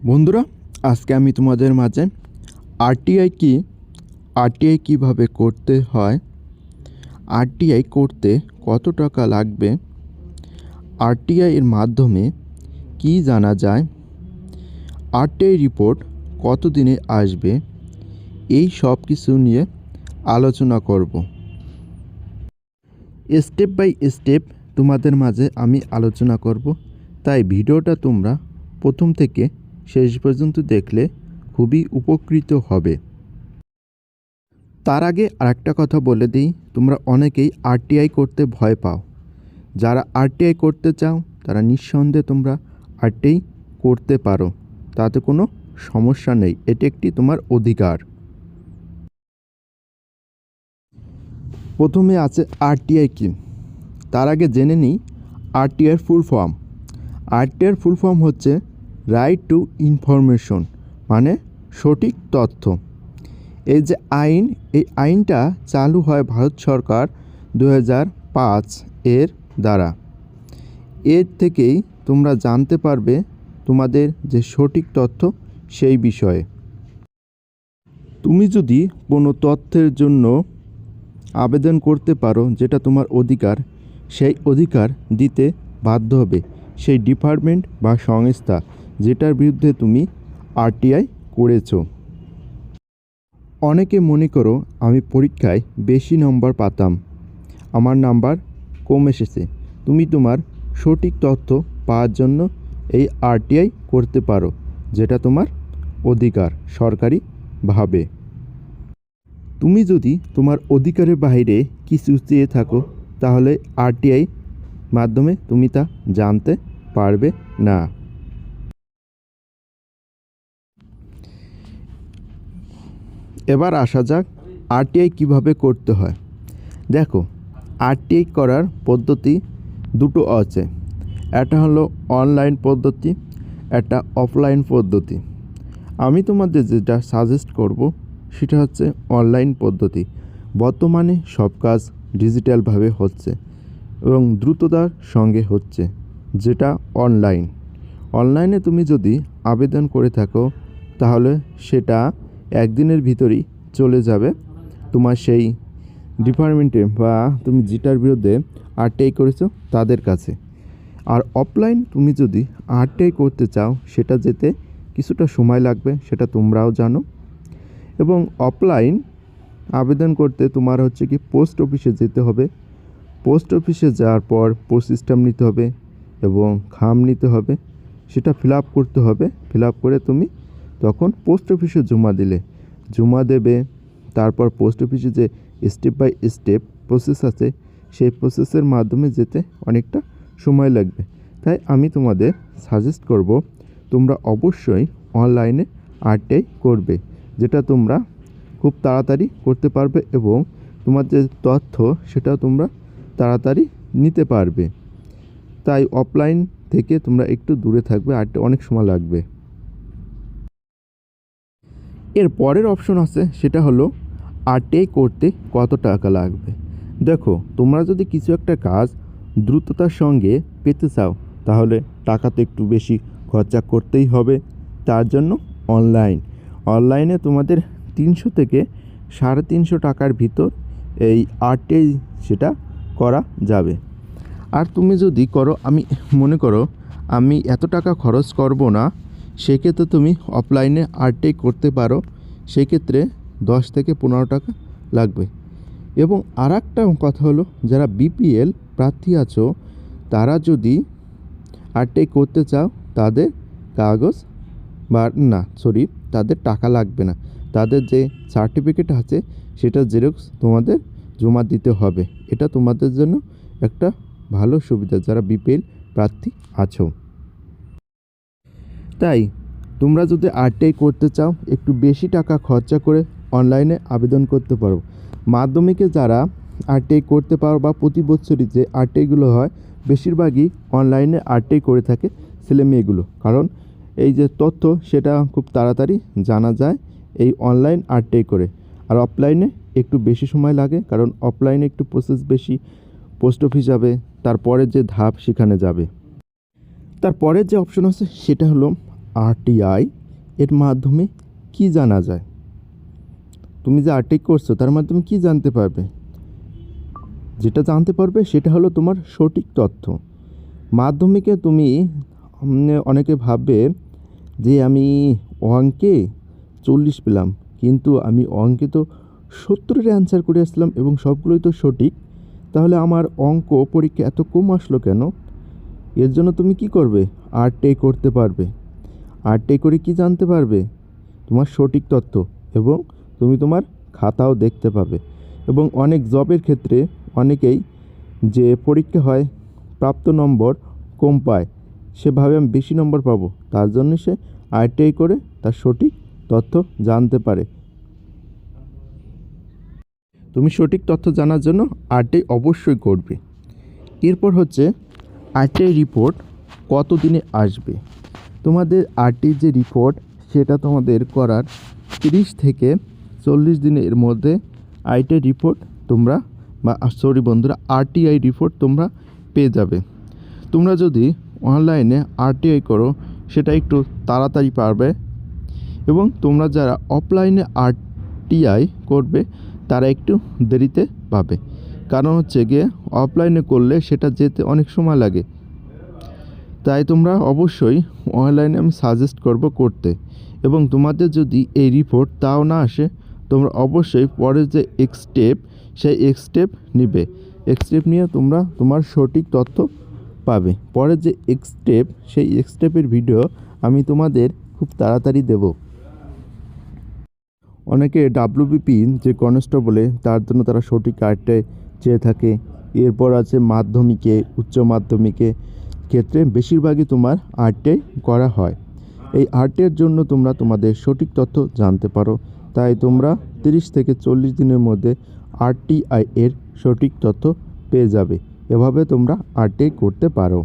বন্ধুরা, আজকে আমি তোমাদের মাঝে আরটিআই কি আরটিআই কীভাবে করতে হয় আরটিআই করতে কত টাকা লাগবে আরটিআই এর মাধ্যমে কি জানা যায় আরটিআই রিপোর্ট কত দিনে আসবে, এই সব কিছু নিয়ে আলোচনা করব। স্টেপ বাই স্টেপ তোমাদের মাঝে আমি আলোচনা করব, তাই ভিডিওটা তোমরা প্রথম থেকে শেষ পর্যন্ত দেখলে খুবই উপকৃত হবে। তার আগে আরেকটা কথা বলে দিই, তোমরা অনেকেই আরটিআই করতে ভয় পাও। যারা আরটিআই করতে চাও, তারা নিঃসন্দেহে তোমরা আরটিআই করতে পারো। তাতে কোনো সমস্যা নেই, এটি একটি তোমার অধিকার। প্রথমে আছে আরটিআই কি? তার আগে জেনে নিই RTR full form RTR full form হচ্ছে রাইট টু ইনফরমেশন মানে সঠিক তথ্য। এই যে আইন, এই আইনটা চালু হয় ভারত সরকার দু এর দ্বারা। এর থেকেই তোমরা জানতে পারবে তোমাদের যে সঠিক তথ্য সেই বিষয়ে। তুমি যদি কোনো তথ্যের জন্য আবেদন করতে পারো যেটা তোমার অধিকার, সেই অধিকার দিতে বাধ্য হবে সেই ডিপার্টমেন্ট বা সংস্থা। যেটার বিরুদ্ধে তুমি আরটিআই করেছ। অনেকে মনে করো আমি পরীক্ষায় বেশি নম্বর পাতাম। আমার নাম্বার কম এসেছে। তুমি তোমার সঠিক তথ্য পাওয়ার জন্য এই আরটিআই করতে পারো, যেটা তোমার অধিকার সরকারিভাবে তুমি যদি তোমার অধিকারের বাইরে কিছু চেয়ে থাকো, তাহলে আরটিআই মাধ্যমে তুমি তা জানতে পারবে না। এবার আসা যাক আরটিআই কীভাবে করতে হয়। দেখো, আরটিআই করার পদ্ধতি দুটো আছে। একটা হলো অনলাইন পদ্ধতি, একটা অফলাইন পদ্ধতি। আমি তোমাদের যেটা সাজেস্ট করব, সেটা হচ্ছে অনলাইন পদ্ধতি। বর্তমানে সব কাজ ডিজিটালভাবে হচ্ছে এবং দ্রুততার সঙ্গে হচ্ছে, যেটা অনলাইন। অনলাইনে তুমি যদি আবেদন করে থাকো, তাহলে সেটা একদিনের ভিতরেই চলে যাবে। তোমার সেই ডিপার্টমেন্টে বা তুমি যেটার বিরুদ্ধে আরটিআই করেছ তাদের কাছে। আর অফলাইন তুমি যদি আরটিআই করতে চাও, সেটা যেতে কিছুটা সময় লাগবে, সেটা তোমরাও জানো। এবং অফলাইন আবেদন করতে তোমার হচ্ছে কি পোস্ট অফিসে যেতে হবে। পোস্ট অফিসে যাওয়ার পর পোস্ট স্ট্যাম্প নিতে হবে এবং খাম নিতে হবে। সেটা ফিল আপ করতে হবে। ফিল আপ করে তুমি তখন পোস্ট অফিসে জমা দিলে। জমা দেবে, তারপর পোস্ট অফিসে যে স্টেপ বাই স্টেপ প্রসেস আছে, সেই প্রসেসের মাধ্যমে যেতে অনেকটা সময় লাগবে। তাই আমি তোমাদের সাজেস্ট করব, তোমরা অবশ্যই অনলাইনে আরটিআই করবে, যেটা তোমরা খুব তাড়াতাড়ি করতে পারবে এবং তোমার যে তথ্য, সেটা তোমরা তাড়াতাড়ি নিতে পারবে। তাই অফলাইন থেকে তোমরা একটু দূরে থাকবে আর অনেক সময় লাগবে। এর পরের অপশন আছে, সেটা হলো আরটিআই করতে কত টাকা লাগবে? দেখো, তোমরা যদি কিছু একটা কাজ দ্রুততার সঙ্গে পেতে চাও, তাহলে টাকা তো একটু বেশি খরচা করতেই হবে। তার জন্য অনলাইন অনলাইনে তোমাদের তিনশো থেকে সাড়ে তিনশো টাকার ভিতর এই আরটিআই সেটা করা যাবে। আর তুমি যদি করো, আমি মনে করো, আমি এত টাকা খরচ করব না সেক্ষেত্রে তুমি অফলাইনে আরটিআই করতে পারো। সেক্ষেত্রে দশ থেকে পনেরো টাকা লাগবে। এবং আর একটা কথা হলো, যারা বিপিএল প্রার্থী আছো, তারা যদি আরটিআই করতে চাও, তাদের কাগজ বা না সরি তাদের টাকা লাগবে না। তাদের যে সার্টিফিকেট আছে, সেটা জেরক্স তোমাদের জমা দিতে হবে। এটা তোমাদের জন্য একটা ভালো সুবিধা, যারা বিপিএল প্রার্থী আছো। তাই তোমরা যদি আরটিআই করতে চাও, একটু বেশি টাকা খরচা করে অনলাইনে আবেদন করতে পারো। মাধ্যমিকে যারা আরটিআই করতে পারো বা প্রতি বছরই যে আরটিআইগুলো হয়, বেশিরভাগই অনলাইনে আরটিআই করে থাকে ছেলে মেয়েগুলো। কারণ এই যে তথ্য, সেটা খুব তাড়াতাড়ি জানা যায় এই অনলাইন আরটিআই করে। আর অফলাইনে একটু বেশি সময় লাগে, কারণ অফলাইনে একটু প্রসেস বেশি পোস্ট অফিস যাবে, তারপরে যে ধাপ সেখানে যাবে। তারপরের যে অপশন আছে, সেটা হলো আরটিআই এর মাধ্যমে কি জানা যায়? তুমি যে আরটিআই করছ, তার মাধ্যমে কি জানতে পারবে? যেটা জানতে পারবে সেটা হলো তোমার সঠিক তথ্য। মাধ্যমিকে তুমি অনেকে ভাববে যে আমি অঙ্কে চল্লিশ পেলাম, কিন্তু আমি অঙ্কে তো সত্তরের অ্যান্সার করে আসলাম এবং সবগুলোই তো সঠিক। তাহলে আমার অঙ্ক পরীক্ষা এত কম আসলো কেন? এর জন্য তুমি কি করবে? আরটিআই করতে পারবে। আরটিআই করে কি জানতে পারবে? তোমার সঠিক তথ্য এবং তুমি তোমার খাতাও দেখতে পাবে। এবং অনেক জবের ক্ষেত্রে অনেকেই যে পরীক্ষা হয়, প্রাপ্ত নম্বর কম পায়, সেভাবে আমি বেশি নম্বর পাবো। তার জন্য সে আইটিআই করে তার সঠিক তথ্য জানতে পারে। তুমি সঠিক তথ্য জানার জন্য আরটিআই অবশ্যই করবে। এরপর হচ্ছে আরটিআই রিপোর্ট কত দিনে আসবে? তোমাদের আরটিআই যে রিপোর্ট সেটা তোমাদের করার তিরিশ থেকে চল্লিশ দিনের মধ্যে আইটিআই রিপোর্ট তোমরা বা সরি বন্ধুরা আরটিআই রিপোর্ট তোমরা পেয়ে যাবে। তোমরা যদি অনলাইনে আরটিআই করো, সেটা একটু তাড়াতাড়ি পারবে এবং তোমরা যারা অফলাইনে আরটিআই করবে, তারা একটু দেরিতে পাবে। কারণ হচ্ছে গিয়ে অফলাইনে করলে সেটা যেতে অনেক সময় লাগে। তাই তোমরা অবশ্যই অনলাইনে আমি সাজেস্ট করব করতে। এবং তোমাদের যদি এই রিপোর্ট তাও না আসে, তোমরা অবশ্যই পরের যে এক্স স্টেপ সেই এক্স স্টেপ নিবে। এক্স স্টেপ নিয়ে তোমরা তোমার সঠিক তথ্য পাবে। পরের যে এক্স স্টেপ সেই এক্স স্টেপের ভিডিও আমি তোমাদের খুব তাড়াতাড়ি দেবো। অনেকে ডাব্লিউবিপি যে কনস্টেবলে তার জন্য তারা সঠিক কার্ডটাই চেয়ে থাকে। এরপর আছে মাধ্যমিকে, উচ্চ মাধ্যমিকে ক্ষেত্রে বেশিরভাগই তোমার আর্টে করা হয়। এই আর্টের জন্য তোমরা তোমাদের সঠিক তথ্য জানতে পারো। তাই তোমরা তিরিশ থেকে চল্লিশ দিনের মধ্যে আরটিআই এর সঠিক তথ্য পেয়ে যাবে। এভাবে তোমরা আর্টে করতে পারো।